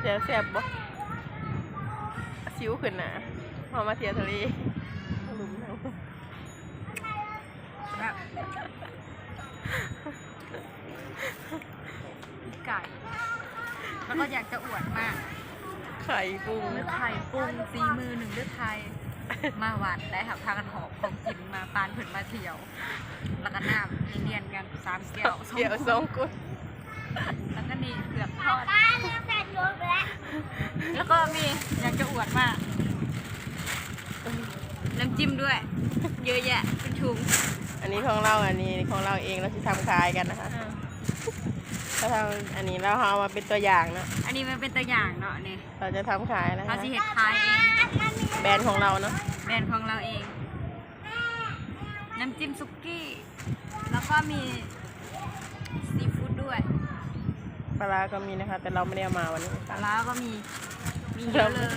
เดี๋ยวแซ่บบ่สิวขึ้นนะพอมาเที่ยวทะเลหลุมน้แบบไก่ แล้วก็อยากจะอวดมากำไข่กุ้งเลือดไทยปรุงฝีมือหนึ่งเลือดไทย มาหวานได้ครับพากันหอบของกินมาปานเผินมาเที่ยว แล้วก็น้ำเรียนกันสามแก้วเดี๋ยวสองกุ้งแล้วก็นี่เผือกทอด แล้ว ก็มีอยากจะอวดมากน้ำจิ้มด้วย เยอะแยะเป็นถุงอันนี้ของเราอันนี้ของเราเองเราจะทำขายกันนะคะถ้าทำอันนี้เราเอามาเป็นตัวอย่างเนอะอันนี้มันเป็นตัวอย่างเนาะนี่เราจะทำขายนะเราคะจะเห็ดขายเองแบรนด์ของเราเนาะแบรนด์ของเราเอง น้ำจิ้มซุกี้ แล้วก็มีซีฟู้ดด้วยปลาร้าก็มีนะคะ แต่เราไม่ได้เอามาวันนี้ปลาร้าก็มี มีเยอะเลย